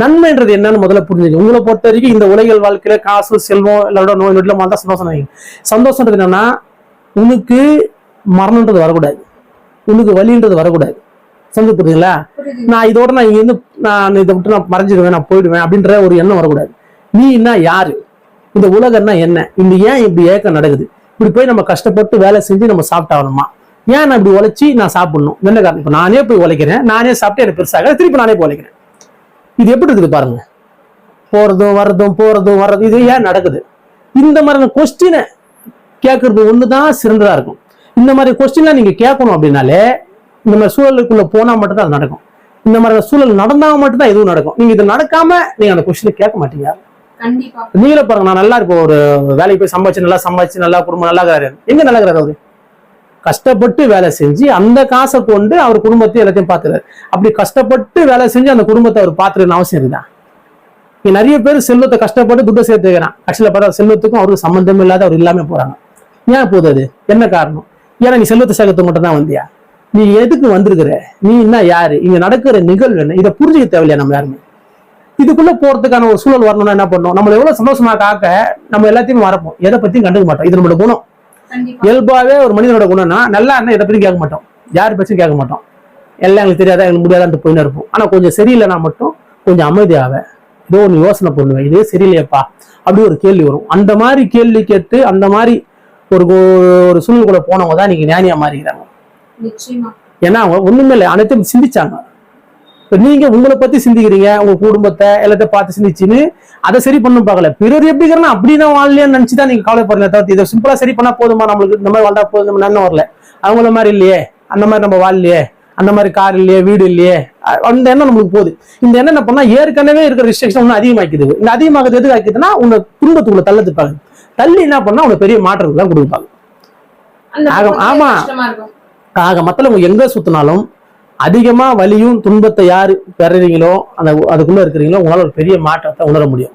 நன்மைன்றது என்னன்னு முதல்ல புரிஞ்சுங்க உங்களை பொறுத்த வரைக்கும் இந்த உலகில் வாழ்க்கையில காசு செல்வம் எல்லாரோட நோய் நொடியில் வந்தா சந்தோஷம் நினைங்க. சந்தோஷம்ன்றது என்னன்னா உனக்கு மரணன்றது வரக்கூடாது. உனக்கு வலின்றது வரக்கூடாது. சந்தோஷம் புரியுதுங்களா? புரியுது. நான் இதோட நான் இங்க இருந்து நான் இதை விட்டு நான் மறைஞ்சிடுவேன் நான் போயிடுவேன் அப்படின்ற ஒரு எண்ணம் வரக்கூடாது. நீ என்ன யாரு? இந்த உலகம்னா என்ன? இந்த ஏன் இப்படி ஏக்கம் நடக்குது? இப்படி போய் நம்ம கஷ்டப்பட்டு வேலை செஞ்சு நம்ம சாப்பிட்டாகணுமா? ஏன் நான் இப்படி உழைச்சி நான் சாப்பிடணும்? என்ன காரணம்? இப்போ நானே போய் உழைக்கிறேன். நானே சாப்பிட்டு எனக்கு பெருசாக திருப்பி நானே போய் உழைக்கிறேன். இது எப்படி இருக்குது பாருங்க. போறதும் வர்றதும் போறதும் வர்றதும் இது ஏன் நடக்குது? இந்த மாதிரியான கொஸ்டினை கேட்கறது ஒண்ணுதான் சிறந்ததா இருக்கும். இந்த மாதிரி கொஸ்டின்லாம் நீங்க கேட்கணும் அப்படின்னாலே இந்த மாதிரி சூழலுக்குள்ள போனா மட்டும்தான் அது நடக்கும். இந்த மாதிரி சூழல் நடந்தா மட்டும்தான் எதுவும் நடக்கும். நீங்க இது நடக்காம நீங்க அந்த கொஸ்டினை கேட்க மாட்டீங்க. நீங்களே பாருங்க நான் நல்லா இப்போ ஒரு வேலைக்கு போய் சம்பாதிச்சு நல்லா சம்பாதிச்சு நல்லா குடும்பம் நல்லா இருக்கிறாரு. எங்க நல்லா இருக்கிறாரு அவரு? கஷ்டப்பட்டு வேலை செஞ்சு அந்த காசை கொண்டு அவர் குடும்பத்தையும் எல்லாத்தையும் பார்த்துறாரு அப்படி கஷ்டப்பட்டு வேலை செஞ்சு அந்த குடும்பத்தை அவர் பார்த்துருன்னு அவசியம் இருந்தா இங்கே நிறைய பேர் செல்வத்தை கஷ்டப்பட்டு துட்டை சேர்த்து வைக்கிறான் பார்த்தா செல்வத்துக்கும் அவருக்கு சம்மந்தமும் இல்லாத அவர் இல்லாம போறாங்க. ஏன் போகுது அது? என்ன காரணம்? ஏன்னா நீ செல்வத்தை சேர்க்கறதுக்கு மட்டும் தான் வந்தியா? நீ எதுக்கு வந்திருக்கிற? நீ என்ன யாரு? இங்க நடக்கிற நிகழ்வு என்ன? இதை புரிஞ்சுக்க தேவையில்லையா நம்ம யாருமே? இதுக்குள்ள போறதுக்கான ஒரு சூழல் வரணும்னா என்ன பண்ணணும்? நம்மள எவ்வளவு சந்தோஷமா காக்க நம்ம எல்லாத்தையும் மறப்போம். எதை பத்தியும் கண்டுக்க மாட்டோம். இது நம்மளோட குணம். இயல்பாவே ஒரு மனிதனோட குணம்னா நல்லா இருந்தா இதை பத்தி கேட்க மாட்டோம். யார் பற்றியும் கேட்க மாட்டோம். எல்லாம் எங்களுக்கு தெரியாதா? எங்களுக்கு முடியாதான்ட்டு போயின்னு இருப்போம். ஆனா கொஞ்சம் சரியில்லைன்னா மட்டும் கொஞ்சம் அமைதியாவ ஏதோ ஒன்று யோசனை பண்ணுவேன். இதே சரியில்லையப்பா? அப்படி ஒரு கேள்வி வரும். அந்த மாதிரி கேள்வி கேட்டு அந்த மாதிரி ஒரு ஒரு சூழ்நிலைக்குள்ள போனவங்க தான் நீங்க ஞானியா மாறிக்கிறாங்க. ஏன்னா அவங்க ஒண்ணுமே இல்லை. அனைத்தும் சிந்திச்சாங்க. நீங்க உங்களை பத்தி சிந்திக்கிறீங்க உங்க குடும்பத்தை எல்லாத்தையும் பார்த்து சிந்திச்சுன்னு அதை சரி பண்ணணும் பார்க்கல. பிறர் எப்படி இருக்கிறனா அப்படி நான் வாழலையான்னு நினைச்சு தான் நீங்க கவலைப்படுறீங்க தவிர்த்து இதை சிம்பிளா சரி பண்ணா போதுமா? நம்மளுக்கு இந்த மாதிரி வாழ்ந்தா போதும் நம்ம நன்மை வரல. அவங்கள மாதிரி இல்லையே. அந்த மாதிரி நம்ம வாழலையே. அந்த மாதிரி கார் இல்லையே வீடு இல்லையே. அந்த எண்ணம் நம்மளுக்கு போகுது. இந்த எண்ணம் என்ன பண்ணா ஏற்கனவே இருக்கிற ரிஸ்ட்ரிக்ஷன் ஒன்றும் அதிகமாக்கிது. இந்த அதிகமாக்குது எதுக்கு ஆக்கிதுன்னா உங்க துன்பத்துக்குள்ள தள்ளத்துப்பாங்க தள்ளி என்ன பண்ணா உனக்கு பெரிய மாற்றத்தை தான் கொடுப்பாங்க ஆக- ஆமா. ஆக மத்தவங்க எங்க சுத்தினாலும் அதிகமாக வலியும் துன்பத்தை யார் பெறுறீங்களோ அந்த அதுக்குள்ளே இருக்கிறீங்களோ உங்களால் ஒரு பெரிய மாற்றத்தை உணர முடியும்.